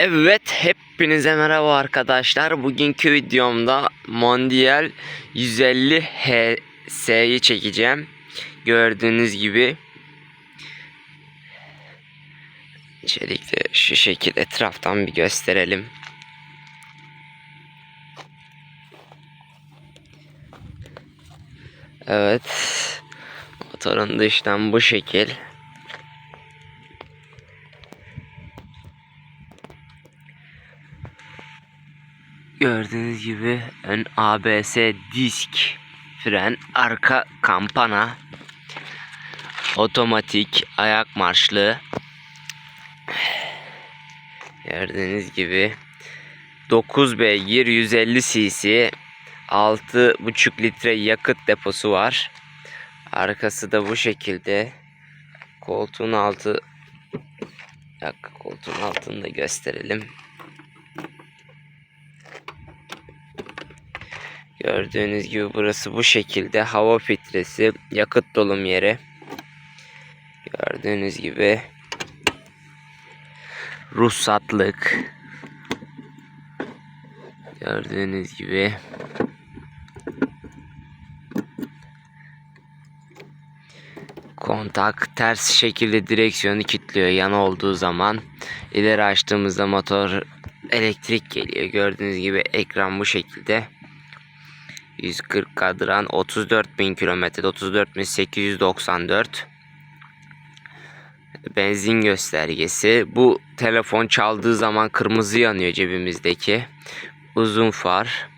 Evet hepinize merhaba arkadaşlar. Bugünkü videomda Mondial 150 HS'yi çekeceğim. Gördüğünüz gibi. Öncelikle şu şekil etraftan bir gösterelim. Evet. Motorun dıştan bu şekil. Gördüğünüz gibi ön ABS disk, fren, arka kampana, otomatik ayak marşlı. Gördüğünüz gibi 9 beygir 150 cc 6,5 litre yakıt deposu var. Arkası da bu şekilde. Koltuğun altı dakika, koltuğun altını da gösterelim. Gördüğünüz gibi burası bu şekilde hava filtresi, yakıt dolum yeri. Gördüğünüz gibi ruhsatlık. Gördüğünüz gibi kontak ters şekilde direksiyonu kilitliyor yan olduğu zaman ileri açtığımızda motor elektrik geliyor gördüğünüz gibi ekran bu şekilde 140 kadran 34.000 kilometrede 34.894 benzin göstergesi. Bu telefon çaldığı zaman kırmızı yanıyor cebimizdeki. Uzun far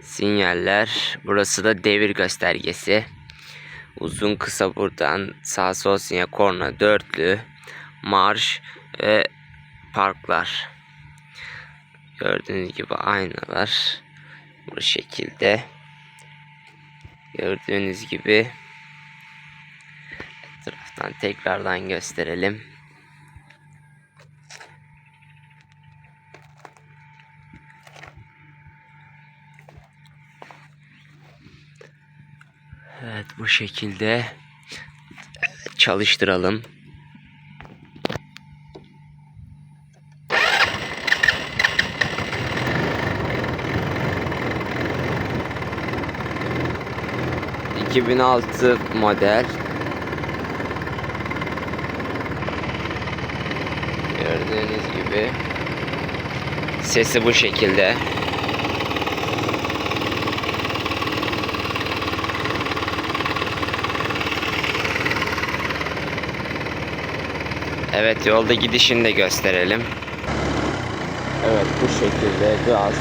sinyaller. Burası da devir göstergesi. Uzun kısa buradan sağ sol sinyal korna dörtlü marş ve parklar. Gördüğünüz gibi aynalar bu şekilde Gördüğünüz gibi etraftan tekrardan gösterelim. Evet bu şekilde çalıştıralım. ...2006 model... ...gördüğünüz gibi... ...sesi bu şekilde... Evet yolda gidişini de gösterelim. Evet bu şekilde gaz.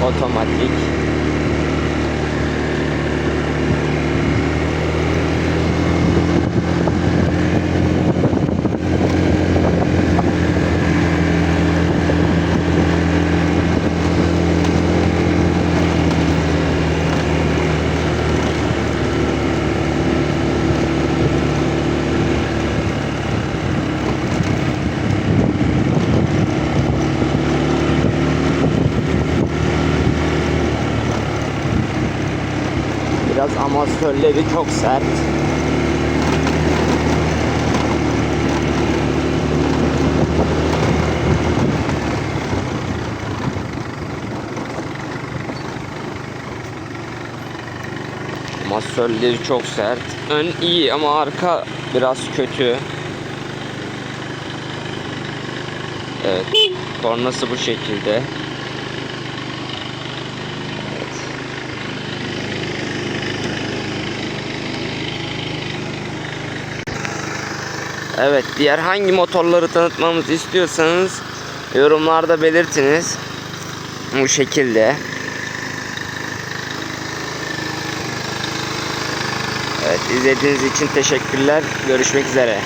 Otomatik. Biraz amatörleri çok sert. Amatörleri çok sert. Ön iyi ama arka biraz kötü. Evet. Kornası bu şekilde. Evet diğer hangi motorları tanıtmamızı istiyorsanız yorumlarda belirtiniz. Bu şekilde. Evet izlediğiniz için teşekkürler. Görüşmek üzere.